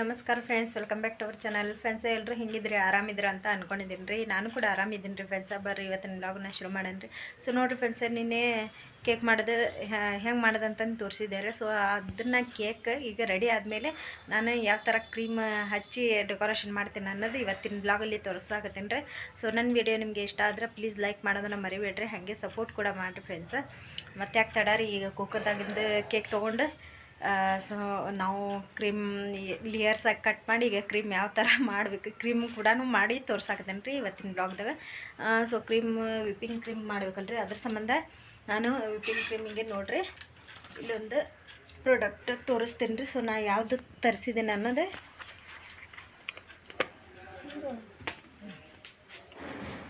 ನಮಸ್ಕಾರ friends welcome back to our channel friends ಎಲ್ಲರೂ ಹಿಂಗಿದ್ರಿ? ಆರಾಮಿದ್ರ ಅಂತ ಅನ್ಕೊಂಡಿದ್ದೀನಿ ರೀ ನಾನು ಕೂಡ ಆರಾಮಿದ್ದೀನಿ ರೀ ಫ್ರೆಂಡ್ಸ ಬರ್ರಿ, ಇವತ್ತಿನ ಬ್ಲಾಗ್ನ ಶುರು ಮಾಡೋಣ ರೀ ಸೊ ನೋಡಿರಿ ಫ್ರೆಂಡ್ಸ್ ನಿನ್ನೆ ಕೇಕ್ ಮಾಡೋದು ಹೆಂಗೆ ಮಾಡೋದಂತಂದು ತೋರಿಸಿದ್ದಾರೆ ಸೊ ಅದನ್ನು ಕೇಕ್ ಈಗ ರೆಡಿ ಆದಮೇಲೆ ನಾನು ಯಾವ ಥರ ಕ್ರೀಮ್ ಹಚ್ಚಿ ಡೆಕೋರೇಷನ್ ಮಾಡ್ತೀನಿ ಅನ್ನೋದು ಇವತ್ತಿನ ಬ್ಲಾಗಲ್ಲಿ ತೋರಿಸಾಕತ್ತೀನಿ ರೀ ಸೊ ನನ್ನ ವಿಡಿಯೋ ನಿಮಗೆ ಇಷ್ಟ ಆದ್ರೆ ಪ್ಲೀಸ್ ಲೈಕ್ ಮಾಡೋದನ್ನ ಮರಿಬೇಡ್ರಿ. ಹಾಗೆ ಸಪೋರ್ಟ್ ಕೂಡ ಮಾಡಿರಿ ಫ್ರೆಂಡ್ಸ ಮತ್ತೆ ಯಾಕೆ ತಡ ರೀ ಈಗ ಕುಕ್ಕರ್ದಾಗಿಂದು ಕೇಕ್ ತೊಗೊಂಡು ಸೊ ನಾವು ಕ್ರೀಮ್ ಲಿಯರ್ಸ್ ಆಗಿ ಕಟ್ ಮಾಡಿ, ಈಗ ಕ್ರೀಮ್ ಯಾವ ಥರ ಮಾಡಬೇಕು ಕ್ರೀಮ್ ಕೂಡ ಮಾಡಿ ತೋರ್ಸಾಕತ್ತೇನೆ ರೀ ಇವತ್ತಿನ ಬ್ಲಾಗ್ದಾಗ ಸೊ ಕ್ರೀಮ್ ವಿಪಿಂಗ್ ಕ್ರೀಮ್ ಮಾಡ್ಬೇಕಲ್ರಿ. ಅದ್ರ ಸಂಬಂಧ ನಾನು ವಿಪಿಂಗ್ ಕ್ರೀಮಿಗೆ ನೋಡ್ರಿ, ಇಲ್ಲೊಂದು ಪ್ರಾಡಕ್ಟ್ ತೋರಿಸ್ತೀನಿ ರೀ ಸೊ ನಾ ಯಾವುದು ತರಿಸಿದ್ದೀನಿ ಅನ್ನೋದು.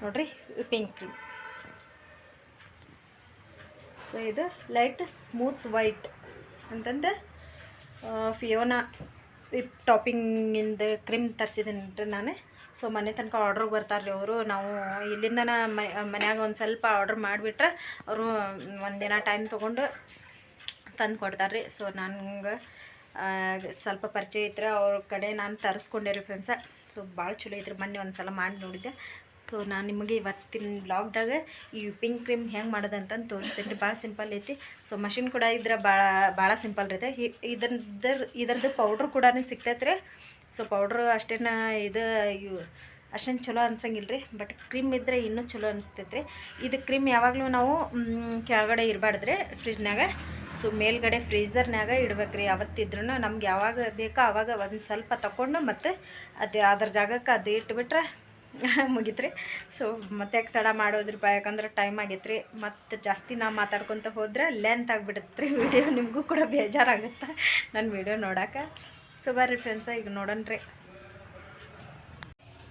ನೋಡ್ರಿ ವಿಪಿಂಗ್ ಕ್ರೀಮ್ ಸೊ ಇದು ಲೈಟ್ ಸ್ಮೂತ್ ವೈಟ್ ಅಂತಂದು ಫಿಯೋನಾ ವಿಪ್ ಟಾಪಿಂಗಿಂದ ಕ್ರೀಮ್ ತರಿಸಿದ್ದೀನಿ ನಾನು. ಸೊ ಮನೆ ತನಕ ಆರ್ಡ್ರ್ ಬರ್ತಾರೆ ರೀ ಅವರು. ನಾವು ಇಲ್ಲಿಂದನ ಮನ್ಯಾಗ ಒಂದು ಸ್ವಲ್ಪ ಆರ್ಡ್ರ್ ಮಾಡಿಬಿಟ್ರೆ ಅವರು ಒಂದಿನ ಟೈಮ್ ತೊಗೊಂಡು ತಂದು ಕೊಡ್ತಾರೆ ರೀ. ಸೊ ನನಗೆ ಸ್ವಲ್ಪ ಪರಿಚಯ ಇದ್ರೆ ಅವ್ರ ಕಡೆ ನಾನು ತರಿಸ್ಕೊಂಡೆ ರೀ ಫ್ರೆಂಡ್ಸ ಸೊ ಭಾಳ ಚಲೋ ಐತ್ರಿ. ಮೊನ್ನೆ ಒಂದು ಸಲ ಮಾಡಿ ನೋಡಿದ್ದೆ. ಸೊ ನಾನು ನಿಮಗೆ ಇವತ್ತಿನ ಬ್ಲಾಗ್ದಾಗ ಈ ಪಿಂಕ್ ಕ್ರೀಮ್ ಹೆಂಗೆ ಮಾಡೋದಂತಂದು ತೋರಿಸ್ತೀನಿ ರೀ. ಭಾಳ ಸಿಂಪಲ್ ಐತಿ. ಸೊ ಮಷಿನ್ ಕೂಡ ಇದ್ರೆ ಭಾಳ ಭಾಳ ಸಿಂಪಲ್ ರೀ ಇದ್ರದ್ದು ಇದ್ರ ಇದ್ರದ್ದು ಪೌಡ್ರ್ ಕೂಡ ಸಿಗ್ತೈತೆ ರೀ. ಸೊ ಪೌಡ್ರ್ ಅಷ್ಟೇನ ಇದು, ಇವು, ಅಷ್ಟೇನು ಚಲೋ ಅನ್ಸಂಗಿಲ್ಲ ರೀ. ಬಟ್ ಕ್ರೀಮ್ ಇದ್ದರೆ ಇನ್ನೂ ಚಲೋ ಅನಿಸ್ತೈತೆ ರೀ. ಇದು ಕ್ರೀಮ್ ಯಾವಾಗಲೂ ನಾವು ಕೆಳಗಡೆ ಇರಬಾರ್ದು ರೀ ಫ್ರಿಜ್ನಾಗ ಸೊ ಮೇಲ್ಗಡೆ ಫ್ರೀಝರ್ನಾಗ ಇಡ್ಬೇಕು ರೀ. ಯಾವತ್ತಿದ್ರೂ ನಮ್ಗೆ ಯಾವಾಗ ಬೇಕೋ ಆವಾಗ ಒಂದು ಸ್ವಲ್ಪ ತಗೊಂಡು ಮತ್ತು ಅದು, ಅದ್ರ ಜಾಗಕ್ಕೆ ಅದು ಇಟ್ಬಿಟ್ರೆ ಮುಗೀತು ರೀ ಸೊ ಮತ್ತೆ ತಡ ಮಾಡೋದ್ರಪ್ಪ ಯಾಕಂದ್ರೆ ಟೈಮ್ ಆಗೈತ್ರಿ. ಮತ್ತು ಜಾಸ್ತಿ ನಾ ಮಾತಾಡ್ಕೊತ ಹೋದ್ರೆ ಲೆಂತ್ ಆಗಿಬಿಡುತ್ತೆ ರೀ ವಿಡಿಯೋ ನಿಮಗೂ ಕೂಡ ಬೇಜಾರಾಗುತ್ತೆ? ನನ್ನ ವಿಡಿಯೋ ನೋಡೋಕೆ. ಸೊ ಬರ್ರಿ ಫ್ರೆಂಡ್ಸ ಈಗ ನೋಡೋಣ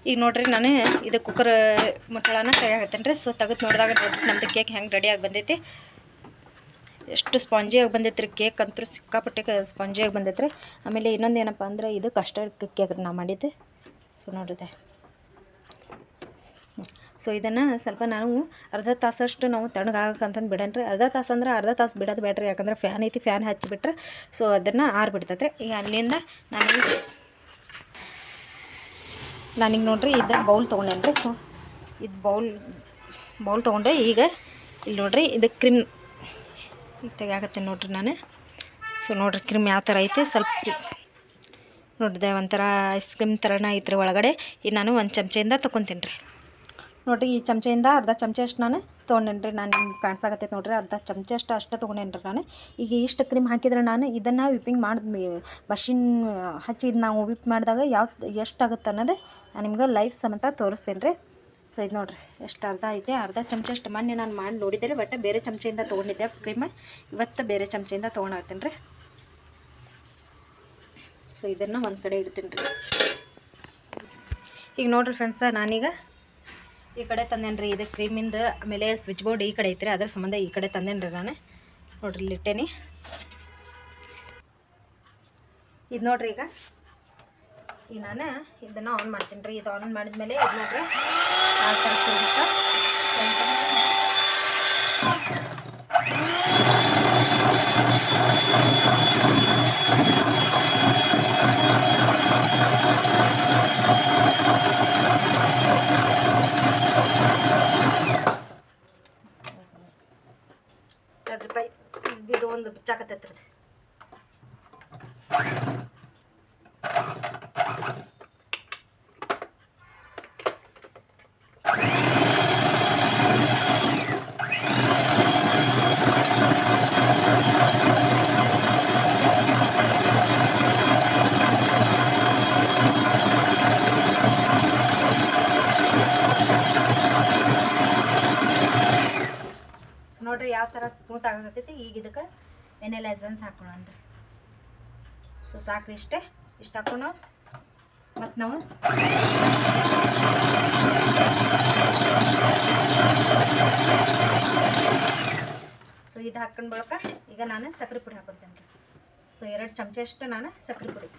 ಈಗ ನೋಡ್ರಿ ನಾನು ಇದು ಕುಕ್ಕರ್ ಮುಚ್ಚಳನ ಕೈ ಆಗತ್ತೇನೆ ರೀ. ಸೊ ತೆಗೆದು ನೋಡಿದಾಗ ನೋಡ್ರಿ ಕೇಕ್ ಹೆಂಗೆ ರೆಡಿಯಾಗಿ ಬಂದೈತಿ. ಎಷ್ಟು ಸ್ಪಾಂಜಿಯಾಗಿ ಬಂದೈತೆ ರೀ ಕೇಕ್ ಅಂತೂ ಸಿಕ್ಕಾಪಟ್ಟೆ ಸ್ಪಾಂಜಿಯಾಗಿ ಬಂದೈತೆ ರೀ ಆಮೇಲೆ ಇನ್ನೊಂದು ಏನಪ್ಪ ಅಂದ್ರೆ ಇದು ಕಸ್ಟರ್ಡ್ ಕೇಕ್ ನಾ ಮಾಡಿದ್ದೆ. ಸೊ ನೋಡಿದೆ ಸೊ ಇದನ್ನು ಸ್ವಲ್ಪ ನಾವು ಅರ್ಧ ತಾಸಷ್ಟು ನಾವು ತಣ್ಣಗಾಗಕ್ಕಂತಂದು ಬಿಡೋಣ ಅರ್ಧ ತಾಸು ಅಂದ್ರೆ ಅರ್ಧ ತಾಸು ಬಿಡೋದು ಬೇಡ್ರಿ ಯಾಕಂದ್ರೆ ಫ್ಯಾನ್ ಐತಿ ಫ್ಯಾನ್ ಹಚ್ಚಿಬಿಟ್ರೆ ಸೊ ಅದನ್ನು ಆರಿಬಿಡ್ತೈತೆ ರೀ ಈಗ ಅಲ್ಲಿಂದ ನಾನು ನಾನೀಗ ನೋಡ್ರಿ, ಇದು ಬೌಲ್ ತೊಗೊಂಡೇನ್ರಿ. ಸೊ ಇದು ಬೌಲ್ ಬೌಲ್ ತೊಗೊಂಡೆ ಈಗ ಇಲ್ಲಿ ನೋಡ್ರಿ, ಇದು ಕ್ರಿಮ್ ಈಗ ನೋಡಿರಿ ನೋಡ್ರಿ ನಾನು. ಸೊ ನೋಡ್ರಿ ಕ್ರಿಮ್ ಯಾವ ಥರ ಐತೆ. ಸ್ವಲ್ಪ ನೋಡಿದೆ ಒಂಥರ ಐಸ್ ಕ್ರೀಮ್ ಥರನೇ ಐತ್ರಿ ಒಳಗಡೆ. ಈಗ ನಾನು ಒಂದು ಚಮಚೆಯಿಂದ ತೊಗೊತೀನಿ ರೀ ನೋಡ್ರಿ ಈ ಚಮಚೆಯಿಂದ ಅರ್ಧ ಚಮಚ ಅಷ್ಟು ನಾನು ತೊಗೊಂಡೇನ್ರಿ. ನಾನು ನಿಮ್ಗೆ ಕಾಣಿಸಾಕತ್ತೈತೆ ನೋಡಿರಿ, ಅರ್ಧ ಚಮಚ ಅಷ್ಟು ಅಷ್ಟು ತೊಗೊಂಡೇನಿ ರೀ ನಾನು. ಈಗ ಇಷ್ಟು ಕ್ರೀಮ್ ಹಾಕಿದ್ರೆ ನಾನು ಇದನ್ನು ವಿಪಿಂಗ್ ಮಾಡಿ ಮಷಿನ್ ಹಚ್ಚಿ ನಾವು ವಿಪ್ ಮಾಡಿದಾಗ ಯಾವ ಎಷ್ಟಾಗುತ್ತೆ ಅನ್ನೋದು ನಾನು ನಿಮ್ಗೆ ಲೈಫ್ ಸಮೇತ ತೋರಿಸ್ತೇನೆ ರೀ ಸೊ ಇದು ನೋಡಿರಿ, ಎಷ್ಟು ಅರ್ಧ ಐತೆ, ಅರ್ಧ ಚಮಚ ಅಷ್ಟು ಮೊನ್ನೆ ನಾನು ಮಾಡಿ ನೋಡಿದ್ದೆ ಬಟ್ ಬೇರೆ ಚಮಚೆಯಿಂದ ತೊಗೊಂಡಿದ್ದೆ. ಕ್ರೀಮ್ ಇವತ್ತು ಬೇರೆ ಚಮಚೆಯಿಂದ ತೊಗೊಂಡಾಗ್ತೀನಿ ರೀ ಸೊ ಇದನ್ನು ಒಂದು ಕಡೆ ಇಡ್ತೀನಿ ರೀ ಈಗ ನೋಡಿರಿ ಫ್ರೆಂಡ್ಸ ನಾನೀಗ ಈ ಕಡೆ ತಂದೇನ್ರಿ, ಇದು ಕ್ರೀಮಿಂದ ಆಮೇಲೆ ಸ್ವಿಚ್ ಬೋರ್ಡ್ ಈ ಕಡೆ ಐತ್ರಿ, ಅದ್ರ ಸಂಬಂಧ ಈ ಕಡೆ ತಂದೇನ್ರಿ ನಾನು. ನೋಡ್ರಿ ಇಟ್ಟೇನಿ. ಇದು ನೋಡ್ರಿ ಈಗ. ಈಗ ನಾನು ಇದನ್ನು ಆನ್ ಮಾಡ್ತೀನಿ ರೀ ಇದು ಆನ್ ಮಾಡಿದ್ಮೇಲೆ ಇದು ನೋಡ್ರಿ. ಆ ಥರ ತಿರುಗುತ್ತಾ ಸ್ವಲ್ಪ ನೋಡ್ರಿ ಪೈ ಇದು ಸೊ ನೋಡ್ರಿ ಯಾವ ಥರ ಸ್ಮೂತ್ ಆಗತ್ತೈತಿ ಈಗ ಇದಕ್ಕೆ ವೆನಿಲಾ ಎಸೆನ್ಸ್ ಹಾಕೊಳ್ಳೋಣ ಸೊ ಸಾಕು ಇಷ್ಟೇ. ಇಷ್ಟು ಹಾಕೋಣ ಮತ್ತು ನಾವು ಸೊ ಇದು ಹಾಕೊಂಡು ಬಳಕ ಈಗ ನಾನು ಸಕ್ಕರೆ ಪುಡಿ ಹಾಕೊತೇನೆ ರೀ. ಸೊ ಎರಡು ಚಮಚ ಅಷ್ಟು ನಾನು ಸಕ್ಕರೆ ಪುಡಿ.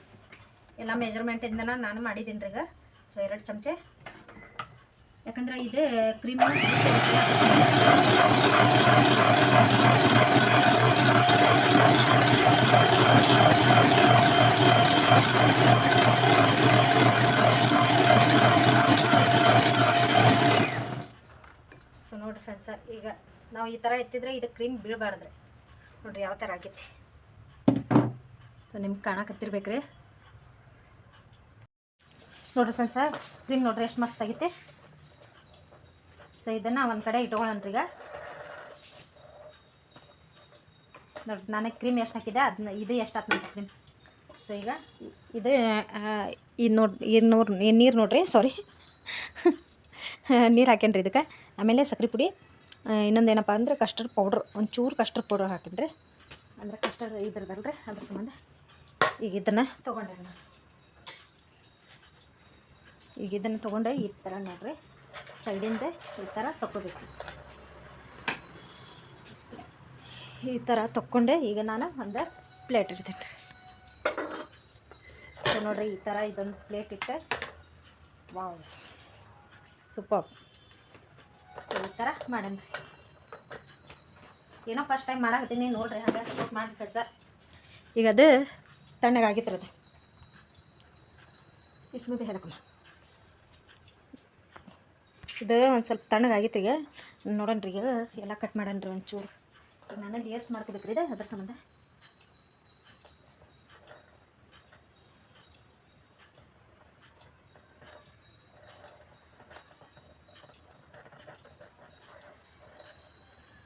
ಎಲ್ಲ ಮೆಜರ್ಮೆಂಟಿಂದ ನಾನು ಮಾಡಿದ್ದೀನಿ ರೀ ಈಗ. ಸೊ ಎರಡು ಚಮಚ. ಯಾಕಂದ್ರೆ ಇದು ಕ್ರೀಮ್ ಸೊ ನೋಡಿರಿ ಫ್ರೆಂಡ್ಸ ಈಗ ನಾವು ಈ ಥರ ಎತ್ತಿದ್ರೆ ಇದು ಕ್ರೀಮ್ ಬೀಳಬಾರ್ದ್ರಿ ನೋಡಿರಿ ಯಾವ ಥರ ಆಗೈತಿ. ಸೊ ನಿಮ್ಗೆ ಕಾಣಕತ್ತಿರ್ಬೇಕ್ರಿ. ನೋಡಿರಿ ಫ್ರೆಂಡ್ಸ ಕ್ರೀಮ್ ನೋಡ್ರಿ, ಎಷ್ಟು ಮಸ್ತ್ ಆಗೈತಿ. ಸೊ ಇದನ್ನು ಒಂದು ಕಡೆ ಇಟ್ಕೊಳ್ಳೋಣ ಈಗ. ನೋಡ್ರಿ ನಾನು ಕ್ರೀಮ್ ಎಷ್ಟು ಹಾಕಿದೆ ಅದನ್ನ ಇದು ಎಷ್ಟು ಹಾಕಿ ಕ್ರೀಮ್ ಸೊ ಈಗ ಇದು ಇದು ನೋಡಿ ಇದು ನೋಡ್ ನೀರು ನೋಡ್ರಿ ಸಾರಿ ನೀರು ಹಾಕೇನ್ರಿ ಇದಕ್ಕೆ. ಆಮೇಲೆ ಸಕ್ರೆ ಪುಡಿ ಇನ್ನೊಂದು ಏನಪ್ಪ ಅಂದ್ರೆ ಕಸ್ಟರ್ಡ್ ಪೌಡ್ರ್ ಒಂಚೂರು ಕಸ್ಟರ್ಡ್ ಪೌಡ್ರ್ ಹಾಕಿನ್ರಿ. ಅಂದ್ರೆ ಕಸ್ಟರ್ಡ್ ಇದ್ರದಲ್ರಿ, ಅದ್ರ ಸಂಬಂಧ. ಈಗ ಇದನ್ನು ತೊಗೊಂಡೆ ನಾನು ಈಗ ಇದನ್ನು ತೊಗೊಂಡು ಈ ಥರ ನೋಡ್ರಿ. ಸೈಡಿಂದ ಈ ಥರ ತಗೋಬೇಕು ಈ ಥರ ತಕ್ಕೊಂಡೆ. ಈಗ ನಾನು ಒಂದು ಪ್ಲೇಟ್ ಇಡ್ತೀನಿ. ನೋಡ್ರಿ, ಈ ಥರ ಇದೊಂದು ಪ್ಲೇಟ್ ಇಟ್ಟೆ. ವಾವ್ ಸೂಪರ್ ಈ ಥರ ಮಾಡನ್ರಿ ಏನೋ ಫಸ್ಟ್ ಟೈಮ್ ಮಾಡಾಕತ್ತೀನಿ. ನೋಡ್ರಿ ಹಾಗೆ ಸಪೋರ್ಟ್ ಮಾಡಿ ಸರ್ ಈಗ ಅದು ತಣ್ಣಗಾಗಿತ್ತು ಅದು ಇಸ್ಮು ಬಿ ಹೇಳಕ್ಕಮ್ಮ. ಇದು ಒಂದು ಸ್ವಲ್ಪ ತಣ್ಣಗಾಗಿತ್ತು ಈಗ ನೋಡೋಣ್ರಿ ಈಗ ಎಲ್ಲ ಕಟ್ ಮಾಡನ್ರಿ ಒಂಚೂರು. ಈಗ ನಾನು ಲೇಯರ್ಸ್ ಮಾಡ್ಕೋಬೇಕ್ರಿ ಇದು, ಅದ್ರ ಸಂಬಂಧ.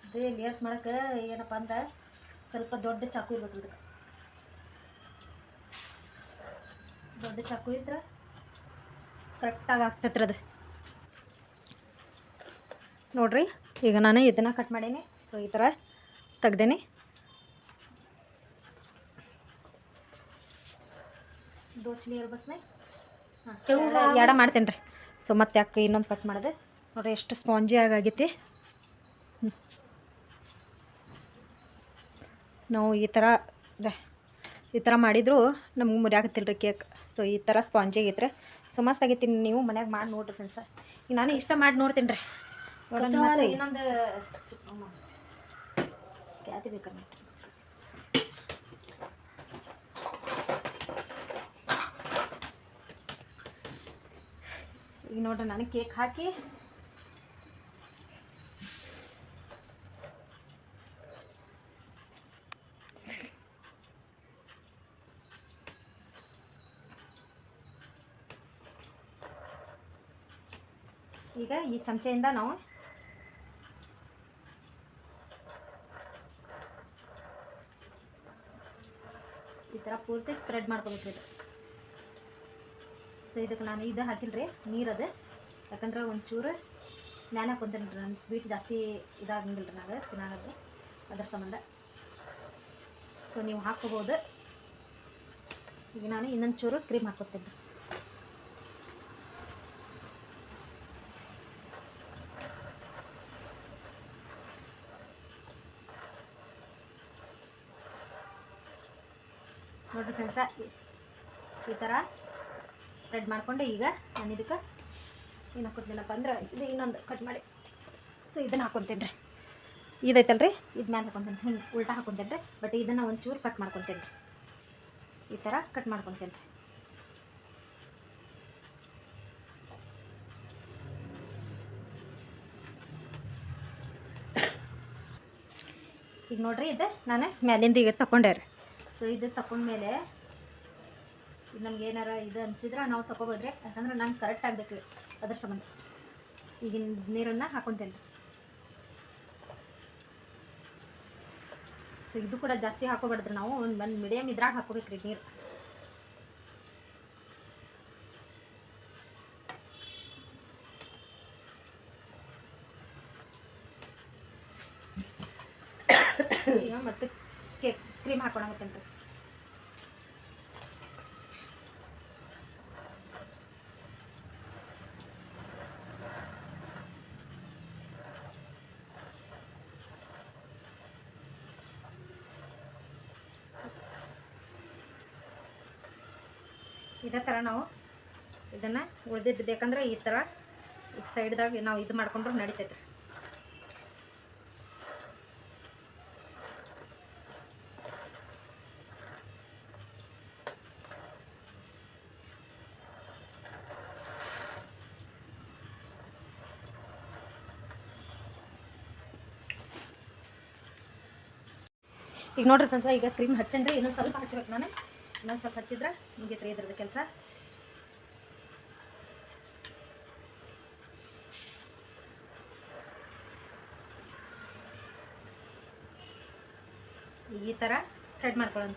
ಅದೇ ಲೇಯರ್ಸ್ ಮಾಡೋಕೆ ಏನಪ್ಪ ಅಂದ್ರೆ ಸ್ವಲ್ಪ ದೊಡ್ಡ ಚಾಕು ಇರ್ಬೇಕು ಇದಕ್ಕೆ ದೊಡ್ಡ ಚಾಕು ಇದ್ರೆ ಕರೆಕ್ಟಾಗಿ ಆಗ್ತೈತ್ರಿ ಅದು. ನೋಡ್ರಿ, ಈಗ ನಾನು ಇದನ್ನ ಕಟ್ ಮಾಡೀನಿ. ಸೊ ಈ ಥರ ತೆಗ್ದೇನಿ. ಎಡ ಮಾಡ್ತೇನೆ ರೀ. ಸೊ ಮತ್ತೆ ಯಾಕೆ ಇನ್ನೊಂದು ಕಟ್ ಮಾಡಿದೆ. ನೋಡ್ರಿ ಎಷ್ಟು ಸ್ಪಾಂಜಿ ಆಗೈತಿ. ನಾವು ಈ ಥರ ಈ ಥರ ಮಾಡಿದ್ರು ನಮ್ಗೆ ಮುರಿಯಾಕತ್ತಿಲ್ಲ ರೀ ಕೇಕ್. ಸೊ ಈ ಥರ ಸ್ಪಾಂಜಿ ಆಗೈತ್ರಿ. ಸೊ ಮಸ್ತ್ ಆಗೈತಿ. ನೀವು ಮನ್ಯಾಗ ಮಾಡಿ ನೋಡ್ರಿ ಫ್ರೆಂಡ್ಸ ಈಗ ನಾನು ಇಷ್ಟ ಮಾಡಿ ನೋಡ್ತೀನಿ ರೀ ಇನ್ನೊಂದು ಚಿಕ್ಕ ಕ್ಯಾತಿ ಬೇಕಾರೆ ಈಗ ನೋಡ್ರಿ ನಾನು ಕೇಕ್ ಹಾಕಿ ಈಗ ಈ ಚಮಚೆಯಿಂದ ನಾವು ಥರ ಪೂರ್ತಿ ಸ್ಪ್ರೆಡ್ ಮಾಡ್ಕೋಬೇಕು ಇದು ಸೊ ಇದಕ್ಕೆ ನಾನು ಇದು ಹಾಕಿಲ್ರಿ ನೀರದು ಯಾಕಂದ್ರೆ ಒಂಚೂರು ಮ್ಯಾಲ ಹಾಕೊಂತೀನಿ ರೀ ನನ್ನ ಸ್ವೀಟ್ ಜಾಸ್ತಿ ಇದಾಗಂಗಿಲ್ಲ ರೀ ನಾನು ತಿನ್ನಾಗದು ಅದ್ರ ಸಂಬಂಧ. ಸೊ ನೀವು ಹಾಕ್ಕೋಬೋದು. ಈಗ ನಾನು ಇನ್ನೊಂದು ಚೂರು ಕ್ರೀಮ್ ಹಾಕ್ಕೊತೀನಿ ರೀ ಫ್ರೆಂಡ್ಸ ಈ ಥರ ಸ್ಪ್ರೆಡ್ ಮಾಡಿಕೊಂಡು ಈಗ ನಾನು ಇದಕ್ಕೆ ಏನು ಹಾಕೋತೀನಪ್ಪ ಅಂದ್ರೆ ಇದು ಇನ್ನೊಂದು ಕಟ್ ಮಾಡಿ. ಸೊ ಇದನ್ನು ಹಾಕೊತೀನಿ ರೀ. ಇದೈತಲ್ಲ ರೀ ಇದು ಮ್ಯಾಲೆ ಹಾಕೊತೀನಿ ಹಿಂಗೆ ಉಲ್ಟಾ ಹಾಕೊತೀನಿ ರೀ. ಬಟ್ ಇದನ್ನು ಒಂಚೂರು ಕಟ್ ಮಾಡ್ಕೊತೀನಿ ರೀ. ಈ ಥರ ಕಟ್ ಮಾಡ್ಕೊತೀನಿ ರೀ. ಈಗ ನೋಡ್ರಿ ಇದು ನಾನು ಮ್ಯಾಲಿಂದ ಈಗ ತಗೊಂಡೆ ರೀ. ಸೊ ಇದು ತಗೊಂಡ್ಮೇಲೆ ಇದು ನಮ್ಗೆ ಏನಾರ ಇದು ಅನಿಸಿದ್ರೆ ನಾವು ತಗೋಬೋದ್ರಿ ಯಾಕಂದ್ರೆ ನಂಗೆ ಕರೆಕ್ಟ್ ಆಗಬೇಕು ಅದ್ರ ಸಂಬಂಧ. ಈಗಿನ ನೀರನ್ನು ಹಾಕೊತೇನೆ. ಸೊ ಇದು ಕೂಡ ಜಾಸ್ತಿ ಹಾಕೋಬಾರ್ದ್ರಿ ನಾವು ಒಂದು ಒಂದು ಮೀಡಿಯಮ್ ಇದ್ರಾಗ ಹಾಕೋಬೇಕ್ರಿ ನೀರು. ಇದೇ ಥರ ನಾವು ಇದನ್ನು ಉಳಿದಿದ್ದು ಬೇಕಂದ್ರೆ ಈ ಥರ ಈ ಸೈಡ್ದಾಗ ನಾವು ಇದು ಮಾಡಿಕೊಂಡ್ರೆ ನಡಿತೈತೆ ಈಗ ನೋಡ್ರಿ ಫ್ರೆಂಡ್ಸ್ ಈಗ ಕ್ರೀಮ್ ಹಚ್ಚನ್ರಿ, ಇನ್ನೊಂದು ಸ್ವಲ್ಪ ಹಚ್ಚಬೇಕು ನಾನು. ಇನ್ನೊಂದು ಸ್ವಲ್ಪ ಹಚ್ಚಿದ್ರೆ ಮುಗಿತ್ರಿ ಇದ್ರದ್ದು ಕೆಲಸ. ಈ ಥರ ಸ್ಪ್ರೆಡ್ ಮಾಡ್ಕೊಳ್ಳೋಣ.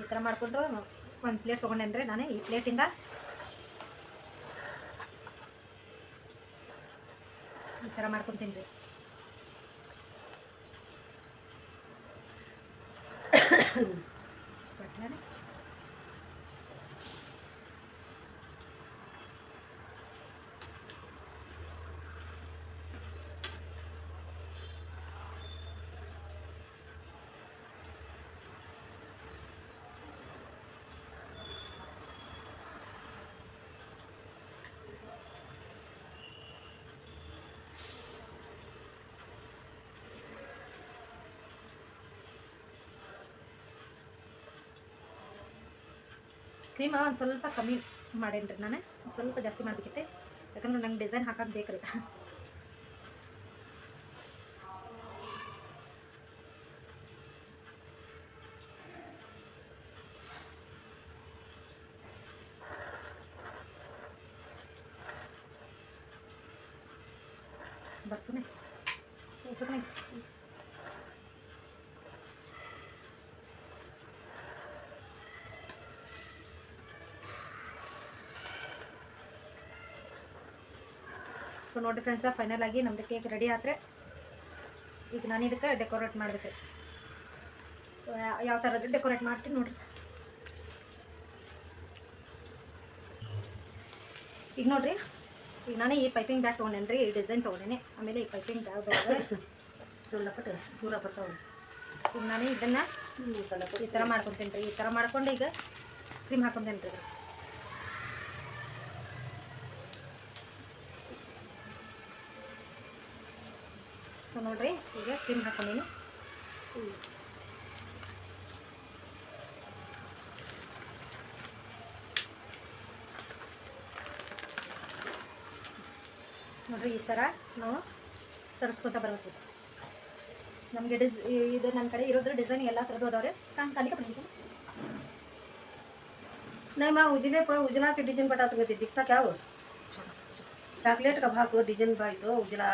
ಈ ಥರ ಮಾಡಿಕೊಂಡು ಒಂದು ಪ್ಲೇಟ್ ತೊಗೊಂಡೇನ್ರಿ ನಾನು ಈ ಪ್ಲೇಟಿಂದ ಈ ಥರ ಮಾಡ್ಕೊತೀನಿ ರೀ. ಕ್ರೀಮ ಒಂದು ಸ್ವಲ್ಪ ಕಮ್ಮಿ ಮಾಡೇನ್ರಿ ನಾನು. ಒಂದ್ ಸ್ವಲ್ಪ ಜಾಸ್ತಿ ಮಾಡ್ಬೇಕಿತ್ತೆ. ಯಾಕಂದ್ರೆ ನಂಗೆ ಡಿಸೈನ್ ಹಾಕೋದು ಬೇಕ್ರಿ. ಬಸ್ಸುನೇ. ಸೊ ನೋಡಿ ಫ್ರೆಂಡ್ಸ ಫೈನಲ್ ಆಗಿ ನಮ್ದು ಕೇಕ್ ರೆಡಿ ಆದರೆ ಈಗ ನಾನು ಇದಕ್ಕೆ ಡೆಕೋರೇಟ್ ಮಾಡಬೇಕು. ಸೊ ಯಾವ ಥರದ್ದು ಡೆಕೋರೇಟ್ ಮಾಡ್ತೀನಿ ನೋಡಿರಿ. ಈಗ ನೋಡ್ರಿ, ಈಗ ನಾನು ಈ ಪೈಪಿಂಗ್ ಬ್ಯಾಗ್ ತೊಗೊಂಡೇನಿ ರೀ ಈ ಡಿಸೈನ್ ತೊಗೊಂಡೇನೆ. ಆಮೇಲೆ ಈ ಪೈಪಿಂಗ್ ಬ್ಯಾಗ್ ಬರ್ತಾವೆ ದೂರ ಬರ್ತಾವೆ ಈಗ ನಾನು ಇದನ್ನು ಈ ಥರ ಮಾಡ್ಕೊತೀನಿ ರೀ ಈ ಥರ ಮಾಡ್ಕೊಂಡು ಈಗ ಕ್ರೀಮ್ ಹಾಕೊಂತೇನೆ ರೀ ನೋಡ್ರಿ, ಈಗ ಸ್ಟಿಮ್ ಹಾಕೊಂಡಿನಿ. ನೋಡ್ರಿ, ಈ ಥರ ನಾವು ಸರಿಸ್ಕೊತಾ ಬರಬೇಕು. ನಮಗೆ ಡಿಸ್ ಇದು ನನ್ನ ಕಡೆ ಇರೋದ್ರ ಡಿಸೈನ್ ಎಲ್ಲ ಥರದ್ದು ಅದಾವೆ ನಾನು ಕಾಲಿಗೆ ಬಂದಿದ್ದೀನಿ ನಮ್ಮ ಉಜಿಲೆ ಪ ಉಜಲಾಚ ಡಿಸೈನ್ ಬಟ್ ಆತಗತ್ತಿದ್ದಿಕ್ಕಾಕ ಯಾವ ಚಾಕ್ಲೇಟ್ ಕಬ್ ಹಾಕೋ ಡಿಸೈನ್ ಬಾಯ್ತು ಉಜಲಾ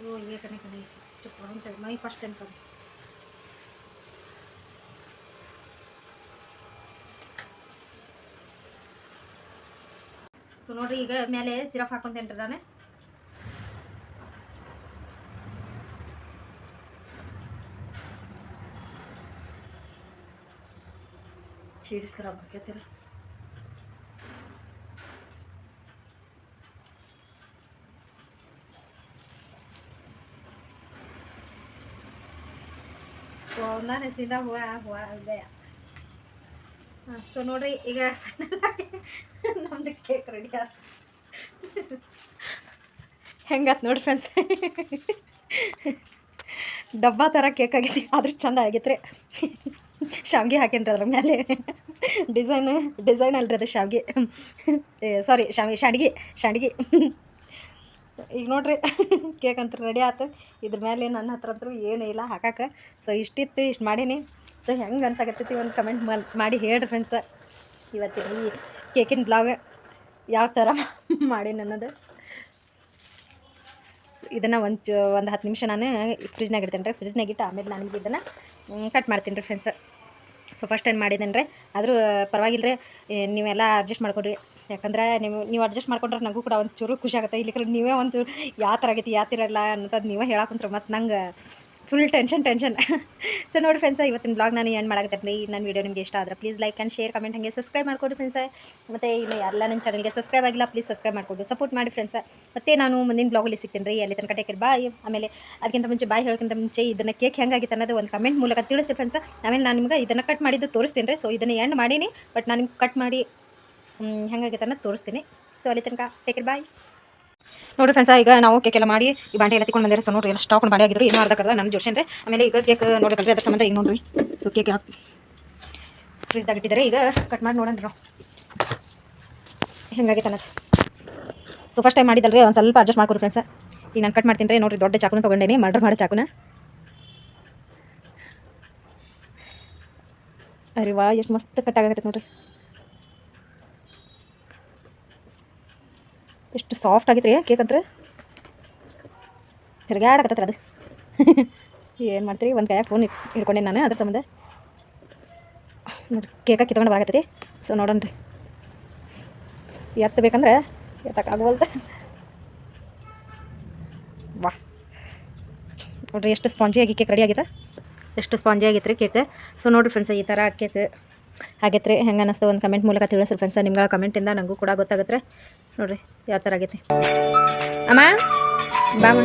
ఓ ఇవే కనుక వేసి చెప్పడం ಫಸ್ಟ್ మై ఫస్ట్ ಸೊ ನೋಡ್ರಿ ಈಗ ಮೇಲೆ ಸಿರಫ್ ಹಾಕೊಂತೇನ್ರಿ ನಾನು? ಶೀರ್ಸ್ ಖರಾಬ್ ನಾನು ಸೀದಾ ಹೂವ ಹೂವ ಗಯ ಹಾಂ ಸೊ ನೋಡ್ರಿ, ಈಗ ನಮ್ದು ಕೇಕ್ ರೆಡಿ ಆಯ್ತು ಹೆಂಗತ್ ನೋಡಿ ಫ್ರೆಂಡ್ಸ್ ಡಬ್ಬಾ ಥರ ಕೇಕ್ ಆಗೈತಿ ಆದ್ರೆ ಚಂದ ಆಗೈತ್ರಿ ಶಾವ್ಗೆ ಹಾಕೇನ್ರಿ ಅದ್ರ ಮೇಲೆ ಡಿಸೈನ್ ಡಿಸೈನ್ ಅಲ್ರಿ ಅದು ಶಾವ್ಗೆ. ಸಾರಿ ಶಾವ್ಗೆ ಶಾಂಡ್ಗಿ ಶಾಡ್ಗಿ ಈಗ ನೋಡ್ರಿ, ಕೇಕ್ ಅಂತ ರೆಡಿ ಆಯ್ತು ಇದ್ರ ಮೇಲೆ ನನ್ನ ಹತ್ರ ಅಂತೂ ಏನೂ ಇಲ್ಲ ಹಾಕಕ್ಕೆ ಸೊ ಇಷ್ಟಿತ್ತು, ಇಷ್ಟು ಮಾಡೀನಿ. ಸೊ ಹೆಂಗೆ ಅನ್ಸಾಕತ್ತೈತಿ ಒಂದು ಕಮೆಂಟ್ ಮಾಡಿ ಹೇಳ್ರಿ ಫ್ರೆಂಡ್ಸ ಇವತ್ತಿನ ಈ ಕೇಕಿನ ಬ್ಲಾಗ್ ಯಾವ ಥರ ಮಾಡೀನಿ ಅನ್ನೋದು. ಇದನ್ನು ಒಂದು ಒಂದು ಹತ್ತು ನಿಮಿಷ ನಾನು ಫ್ರಿಜ್ನಾಗ ಇಡ್ತೇನೆ ರೀ. ಫ್ರಿಜ್ನಾಗ ಇಟ್ಟು ಆಮೇಲೆ ನಾನು ನಿಮ್ಗೆ ಇದನ್ನು ಕಟ್ ಮಾಡ್ತೀನಿ ರೀ ಫ್ರೆಂಡ್ಸ್ ಸೊ ಫಸ್ಟ್ ಟೈಮ್ ಮಾಡಿದ್ದೇನೆ ರೀ ಆದರೂ ಪರವಾಗಿಲ್ಲ ರೀ ನೀವೆಲ್ಲ ಅಡ್ಜಸ್ಟ್ ಮಾಡ್ಕೊಡ್ರಿ. ಯಾಕಂದ್ರೆ ನೀವು ನೀವು ಅಡ್ಜಸ್ಟ್ ಮಾಡ್ಕೊಂಡ್ರೆ ನನಗೂ ಕೂಡ ಒಂದು ಚೂರು ಖುಷಿ ಆಗುತ್ತೆ. ಇಲ್ಲಿಕ್ರೆ ನೀವೇ ಒಂದು ಚೂರು ಯಾವ ಥರ ಆಗೈತಿ, ಯಾವ ಥರ ಇಲ್ಲ ಅನ್ನೋದು ನೀವೇ ಹೇಳಕ್ಕಂತ್ರ ಮತ್ತು ನಂಗೆ ಫುಲ್ ಟೆನ್ಷನ್ ಟೆನ್ಷನ್ ಸೊ ನೋಡಿ ಫ್ರೆಂಡ್ಸ ಇವತ್ತಿನ ಬ್ಲಾಗ್ ನಾನು ಏನು ಮಾಡಾಕತ್ತೆ ಈ ನನ್ನ ವೀಡಿಯೋ ನಿಮಗೆ ಇಷ್ಟ ಆದರೆ please like and share comment ಹಾಗೆ ಸಬ್ಸ್ಕ್ರೈಬ್ ಮಾಡ್ಕೊಡಿ ಫ್ರೆಂಡ್ಸ ಮತ್ತು ಇನ್ನು ಎಲ್ಲ ನನ್ನ ಚಾನಲ್ಗೆ ಸಬ್ಸ್ಕ್ರೈಬ್ ಆಗಿಲ್ಲ ಪ್ಲೀಸ್ ಸಬ್ಸ್ಕ್ರೈಬ್ ಮಾಡಿಕೊಂಡು. ಸಪೋರ್ಟ್ ಮಾಡಿ ಫ್ರೆಂಡ್ಸ ಮತ್ತೆ ನಾನು ಮುಂದಿನ ಬ್ಲಾಗಲ್ಲಿ ಸಿಗ್ತೀನಿ ರೀ. ಅಲ್ಲಿ ತನಕ ಟೇಕರ್ ಬಾಯ್ ಆಮೇಲೆ ಅದಕ್ಕಿಂತ ಮುಂಚೆ ಬಾಯ್ ಹೇಳೋಕ್ಕಿಂತ ಮುಂಚೆ ಇದನ್ನು ಕೇಕ್ ಹೆಂಗಾಗಿತ್ತು ಅನ್ನೋದು ಒಂದು ಕಮೆಂಟ್ ಮೂಲಕ ತಿಳಿಸಿ ಫ್ರೆಂಡ್ಸ್ ಆಮೇಲೆ ನಾನು ನಿಮ್ಗೆ ಇದನ್ನು ಕಟ್ ಮಾಡಿದ್ದು ತೋರಿಸ್ತೀನಿ ರೀ. ಸೊ ಇದನ್ನು ಎಂಡ್ ಮಾಡೀನಿ ಬಟ್ ನಾನು ನಿಮ್ಗೆ ಕಟ್ ಮಾಡಿ ಹೆಂಗಾಗೈತೆ ಅನ್ನೋದು ತೋರಿಸ್ತೀನಿ. ಸೊ ಅಲ್ಲಿ ತನಕ ಟೇಕರ್ ಬಾಯ್ ನೋಡಿ ಫ್ರೆಂಡ್ಸ ಈಗ ನಾವು ಕೇಕ್ ಎಲ್ಲ ಮಾಡಿ ಈ ಬಾಂಡೆ ಎಲ್ಲ ತಿಕೊಂಡು ಬಂದಿರೋ ಸೊ ನೋಡ್ರಿ, ಎಲ್ಲ ಸ್ಟಾಕ್ ಬಾಂಡೆ ಆಗಿದ್ರು. ಏನು ಅರ್ಧ ಕರ್ದ ನಾನು ಜೋಡ್ಸೇನ್ರಿ ಆಮೇಲೆ ಈಗ ಕೇಕ್ ನೋಡ್ಬೇಕಲ್ರಿ ಅದ್ರ ಸಂಬಂಧ ಈಗ ನೋಡ್ರಿ. ಸೊ ಕೇಕ್ ಹಾಕಿ ಫ್ರಿಜ್ದಾಗ ಇಟ್ಟಿದ್ದಾರೆ. ಈಗ ಕಟ್ ಮಾಡಿ ನೋಡೋಣ ನಾವು. ಹೆಂಗಾಗೈತೆ ಅನ್ನೋದು. ಸೊ ಫಸ್ಟ್ ಟೈಮ್ ಮಾಡಿದ್ದಲ್ರಿ, ಒಂದು ಸ್ವಲ್ಪ ಅಡ್ಜಸ್ಟ್ ಮಾಡ್ಕೊರಿ ಫ್ರೆಂಡ್ಸ ಈಗ ನಾನು ಕಟ್ ಮಾಡ್ತೀನಿ ರೀ. ನೋಡಿರಿ, ದೊಡ್ಡ ಚಾಕುನ ತೊಗೊಂಡೇನಿ. ಮರ್ಡರ್ ಮಾಡೋ ಚಾಕುನ. ಅರೆ ವಾ ಎಷ್ಟು ಮಸ್ತ್ ಕಟ್ ಆಗತ್ತೆ ನೋಡ್ರಿ. ಎಷ್ಟು ಸಾಫ್ಟ್ ಆಗೈತೆ ರೀ ಕೇಕ್ ಅಂತ ತಿರ್ಗಾಡಕತ್ತತ್ರ ಅದು. ಏನು ಮಾಡ್ತೀರಿ, ಒಂದು ಕೈಯಾಗ ಫೋನ್ ಹಿಡ್ಕೊಂಡೆ ನಾನು, ಅದ್ರ ಸಂಬಂಧ. ನೋಡಿರಿ ಕೇಕ ಕಿತ್ಕೊಂಡು ಬರಾಕತ್ತೈತಿ ಸೊ ನೋಡೋಣ ರೀ ಎತ್ತಬೇಕಂದ್ರೆ ಎತ್ತಕ್ಕಾಗವಲ್ತ ವಾ. ನೋಡಿರಿ, ಎಷ್ಟು ಸ್ಪಾಂಜಿ ಆಗಿ ಕೇಕ್ ರೆಡಿ ಆಗೈತೆ ಎಷ್ಟು ಸ್ಪಾಂಜಿ ಆಗೈತೆ ರೀ ಕೇಕ್ ಸೊ ನೋಡಿರಿ ಫ್ರೆಂಡ್ಸ್ ಈ ಥರ ಕೇಕ್ ಆಗೈತೆ ರೀ ಹೆಂಗೆ ಅನ್ನಿಸ್ತು ಒಂದು ಕಮೆಂಟ್ ಮೂಲಕ ತಿಳಿಸ್ರಿ ಫ್ರೆಂಡ್ಸ ನಿಮ್ಗಳ ಕಮೆಂಟಿಂದ ನನಗೂ ಕೂಡ ಗೊತ್ತಾಗತ್ತೆ ನೋಡಿರಿ, ಯಾವ ಥರ ಆಗೈತೆ ಅಮ್ಮ ಬಾಮ